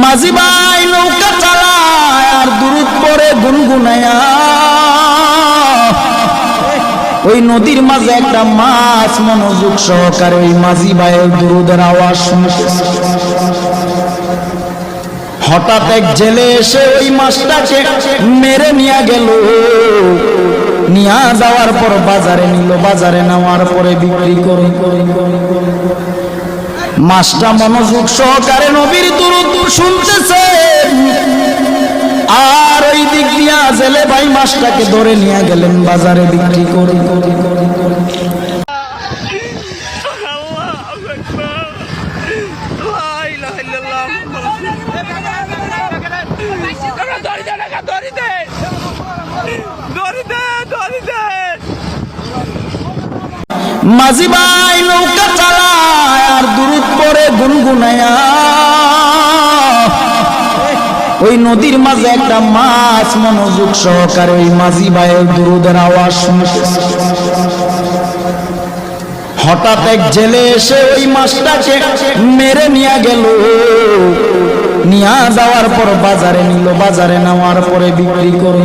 মাঝি ভাই নৌকা চালায় আর দূরত পরে গুনগুনায়া। ওই নদীর মাঝে একটা মাছ মনোযোগ সহকারে ওই মাঝি ভাইয়ের দুরুদের আওয়াজ শুনতেছে হঠাৎ এক জেলে এসে ওই মাছটাকে মেরে নিয়ে গেল। নিয়ে যাওয়ার পর বাজারে নিল, বাজারে নেওয়ার পরে বিক্রি করে। মাছটা মনোযোগ সহকারে নবীর দুরুদ শুনতেছে। আর ওই দিক দিয়া জেলে ভাই মাছটাকে ধরে নিয়ে গেলেন বাজারে বিক্রি করে। মাঝি ভাই, নৌকা চালায়। আর দূরত পরে গুনগুনায়া। ওই নদীর মাঝে একটা মাছ মনোযোগ সহকারে ওই মাঝি ভাইয়ের দুরুদের আওয়াজ শুনতেছে হঠাৎ এক জেলে এসে ওই মাছটাকে মেরে নিয়ে গেল। নিয়ে যাওয়ার পর বাজারে নিল, বাজারে নেওয়ার পরে বিক্রি করে।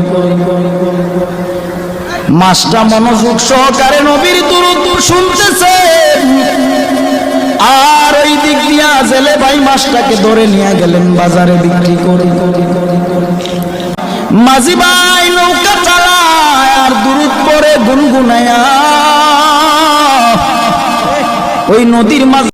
মাছটা মনোযোগ সহকারে নবীর দুরুদ শুনতেছে। জেলে ভাই মাছটাকে ধরে নিয়ে গেলেন বাজারে বিক্রি করে। মাঝি ভাই নৌকা চালায় আর দূরত পরে গুনগুনায়া। ওই নদীর মাঝে